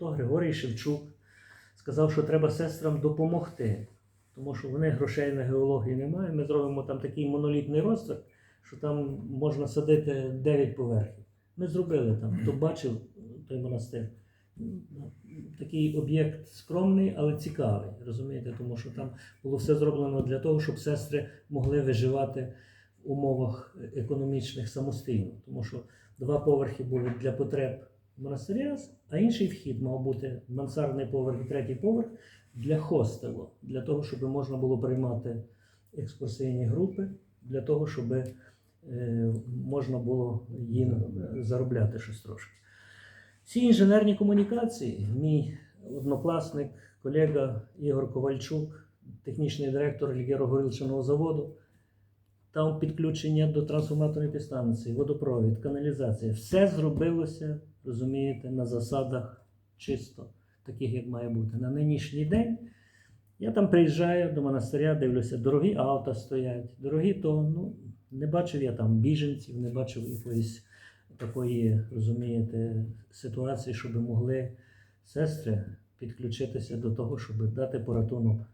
Зато Григорій Шевчук сказав, що треба сестрам допомогти, тому що вони грошей на геології немає. Ми зробимо там такий монолітний розтик, що там можна садити 9 поверхів. Ми зробили там, хто бачив той монастир. Такий об'єкт скромний, але цікавий, розумієте, тому що там було все зроблено для того, щоб сестри могли виживати в умовах економічних самостійно. Тому що два поверхи були для потреб монастиря, а інший вхід мав бути мансардний поверх і третій поверх для хостелу, для того, щоб можна було приймати екскурсійні групи, для того, щоб е, можна було їм заробляти щось трошки. Ці інженерні комунікації, мій однокласник, колега Ігор Ковальчук, технічний директор Лігеро-горілчаного заводу, там підключення до трансформаторної підстанції, водопровід, каналізація. Все зробилося, розумієте, на засадах чисто, таких, як має бути. На нинішній день я там приїжджаю до монастиря, дивлюся, дорогі авто стоять, дорогі то, ну, не бачив я там біженців, не бачив якоїсь такої, розумієте, ситуації, щоб могли сестри підключитися до того, щоб дати порятунок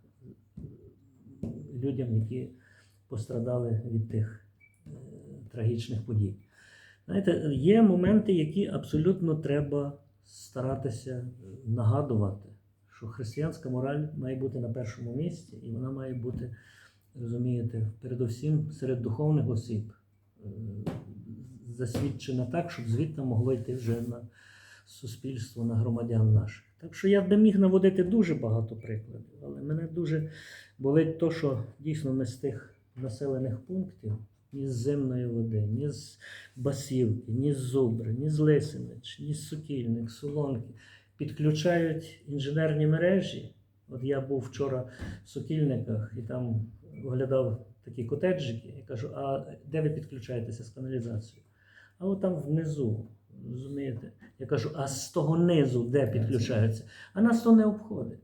людям, які пострадали від тих е, трагічних подій. Знаєте, є моменти, які абсолютно треба старатися нагадувати, що християнська мораль має бути на першому місці, і вона має бути, розумієте, передусім серед духовних осіб е, засвідчена так, щоб звідти могло йти вже на суспільство, на громадян наших. Так що я б міг наводити дуже багато прикладів, але мене дуже болить то, що дійсно ми з тих населених пунктів, ні з зимної води, ні з Басівки, ні з Зубри, ні з Лисинич, ні з Сокільник, Солонки підключають інженерні мережі. От я був вчора в Сокільниках і там оглядав такі котеджики. Я кажу, а де ви підключаєтеся з каналізацією? А от там внизу, розумієте? Я кажу, а з того низу де підключаються? А нас то не обходить.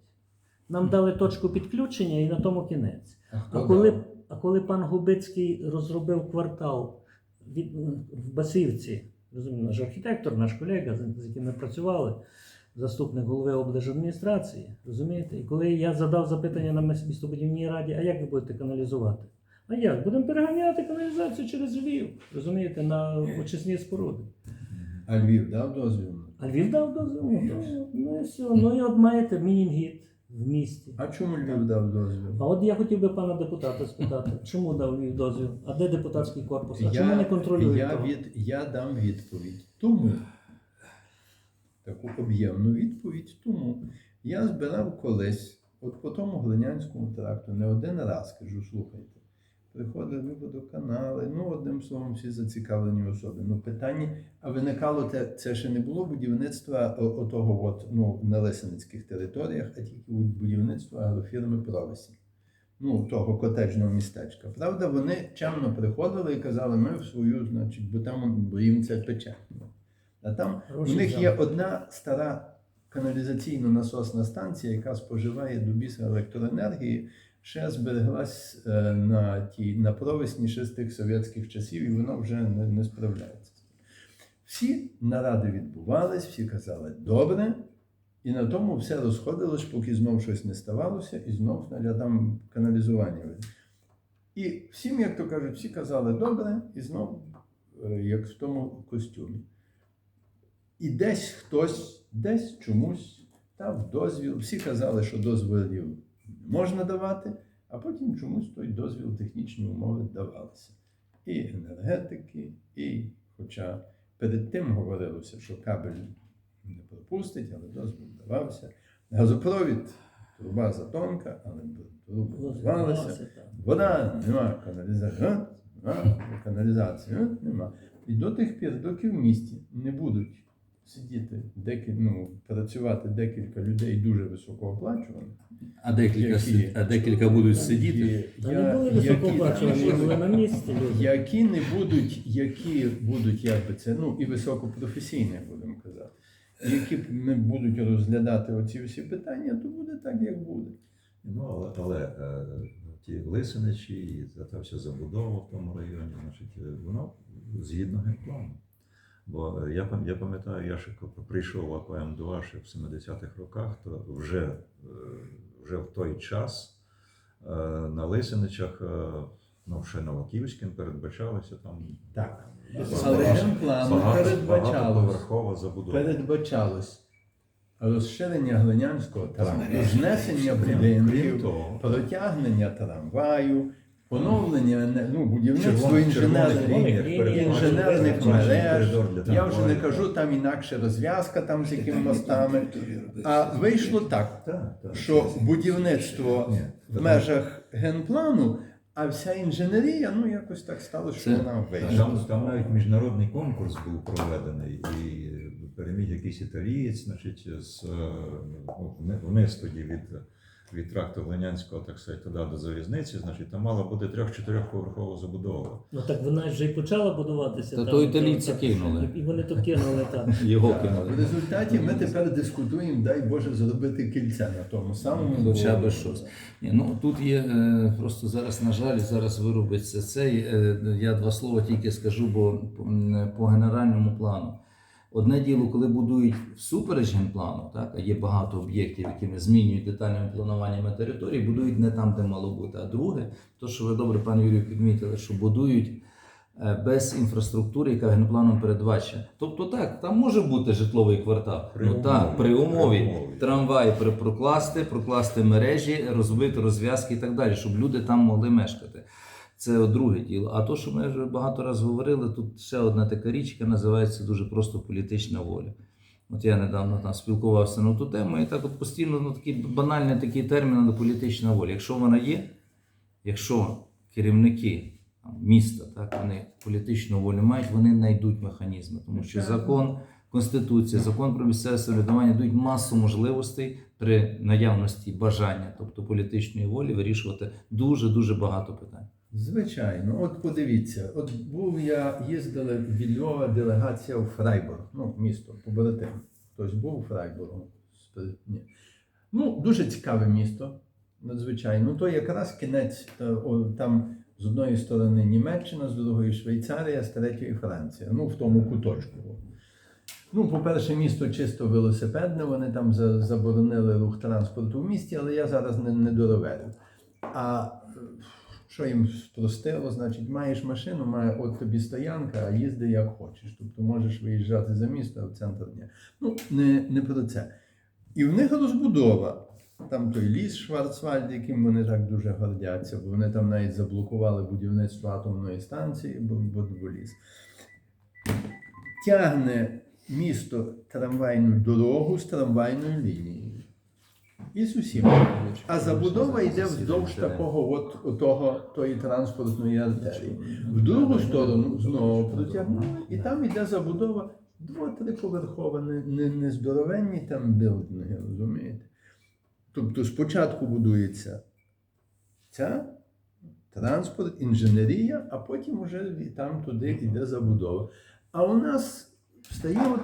Нам дали точку підключення і на тому кінець. А коли, а коли пан Губицький розробив квартал від, в Басівці, розумію, наш архітектор, наш колега, з яким ми працювали, заступник голови облдержадміністрації, розумієте? І коли я задав запитання на містобудівній раді, а як ви будете каналізувати? А як? Будемо переганяти каналізацію через Львів, розумієте, на очисні споруди. А Львів дав дозвіл? А Львів дав дозвіл, ну, ну і все. Ну і от маєте мінінгіт в місті. А чому Львів дав дозвіл? А от я хотів би пана депутата спитати, чому дав Львів дозвіл? А де депутатський корпус? А чому не контролює? я, того? від, я дам відповідь. Тому таку об'ємну відповідь. Тому я збирав колись, от по тому Глинянському тракту, не один раз кажу, слухайте. Приходили водоканали, ну одним словом, всі зацікавлені особи. Ну, питання, а виникало те, це ще не було будівництва отого от, ну, на Лисиницьких територіях, а тільки будівництво агрофірми Провесі. Ну, того котеджного містечка. Правда, вони чемно приходили і казали, ми в свою, значить, бо там бо їм це пече. А там Гроші у них є одна стара каналізаційно-насосна станція, яка споживає до біса електроенергії, ще збереглась е, на тій на провесні ще з тих совєтських часів, і вона вже не, не справляється. Всі наради відбувались, всі казали добре, і на тому все розходилось, поки знов щось не ставалося, і знов там каналізування. І всім, як то кажуть, всі казали добре, і знов, е, як в тому костюмі. І десь хтось, десь чомусь дав дозвіл. Всі казали, що дозволів можна давати, а потім чомусь той дозвіл технічні умови давалися. І енергетики, і, хоча перед тим говорилося, що кабель не пропустить, але дозвіл давався. Газопровід, труба затонка, але труби давалися. так. Вода нема, каналізації, каналізації нема. І до тих пір, доки в місті не будуть сидіти декілька, ну, працювати декілька людей дуже високооплачуваних. А декілька, Які? а декілька будуть сидіти. Та я- не були які- були на місці. люди. які не будуть, які будуть, як би це, ну і високопрофесійні, будемо казати, які не будуть розглядати оці всі питання, то буде так, як буде. Ну, але, але е, ті лисиничі і та вся забудова в тому районі, значить, е, воно згідно генплану. Бо е, я, я пам'ятаю, я ще коли прийшов в АПМ-2 ще в 70-х роках, то вже, вже в той час е, на Лисиничах, е, ну, ще Новоківським передбачалося там Так. Але генплану передбачалось. забудова. Передбачалось розширення Глинянського трамваю, знесення будинків, протягнення трамваю, поновлення ну, будівництво Червоних- інженерних, червоних лініях ліній, передбачено інженерних мереж. коридор для Я вже не трамваю. кажу там інакше розв'язка там з якими мостами. А вийшло так, Так, так. що будівництво в межах генплану, а вся інженерія, ну якось так стало, що Це- вона вийшла. Там, там навіть міжнародний конкурс був проведений і переміг якийсь італієць, значить, з е, ну, вни- вниз тоді від, від тракту Глинянського, так сказати, туди до залізниці, значить, там мала бути трьох-чотирьохповерхова забудова. Ну так вона вже і почала будуватися. Та там, то італійці кинули. І вони то кинули так. Його В кинули. результаті ми тепер дискутуємо, дай Боже, зробити кільце на тому самому. Хоча бо- би щось. Ні, ну тут є е, просто зараз, на жаль, зараз виробиться цей. Е, я два слова тільки скажу, бо по генеральному плану. Одне діло, коли будують всупереч генплану, так, а є багато об'єктів, якими змінюють детальними плануваннями території, будують не там, де мало бути. А друге, то, що ви добре, пане Юрію, підмітили, що будують е, без інфраструктури, яка генпланом передбачена. Тобто так, там може бути житловий квартал. При ну так, при умові умові. трамваї при- прокласти, прокласти мережі, розбити розв'язки і так далі, щоб люди там могли мешкати. Це друге діло. А то, що ми вже багато разів говорили, тут ще одна така річ, яка називається дуже просто політична воля. От я недавно там спілкувався на ту тему, і так от постійно ну, такий банальний такий термін але політична воля. Якщо вона є, якщо керівники там, міста, так, вони політичну волю мають, вони знайдуть механізми, тому що закон, конституція, закон про місцеве самоврядування дають масу можливостей при наявності бажання, тобто політичної волі, вирішувати дуже дуже багато питань. Звичайно, от подивіться, от був я, їздила від Львова делегація у Фрайбург, ну, місто, побратим. Хтось був у Фрайбургу? Ні. Ну, дуже цікаве місто, надзвичайно. Ну, то якраз кінець, е, там з одної сторони Німеччина, з другої Швейцарія, з третьої Франція. Ну, в тому куточку. Ну, по-перше, місто чисто велосипедне, вони там заборонили рух транспорту в місті, але я зараз не, не дороверив. А е, що їм спростило, значить, маєш машину, має от тобі стоянка, а їзди як хочеш. Тобто можеш виїжджати за місто, в центр дня. Ну, не, не про це. І в них розбудова. Там той ліс Шварцвальд, яким вони так дуже гордяться, бо вони там навіть заблокували будівництво атомної станції, бо, бо, бо ліс. Тягне місто трамвайну дорогу з трамвайною лінією. І з усім. А забудова йде вздовж такого от, того, тої транспортної артерії. В другу сторону знову протягнули, і там йде забудова дво-триповерхова, не, не, там білдинги, розумієте? Тобто спочатку будується ця транспорт, інженерія, а потім вже там туди йде забудова. А у нас встає от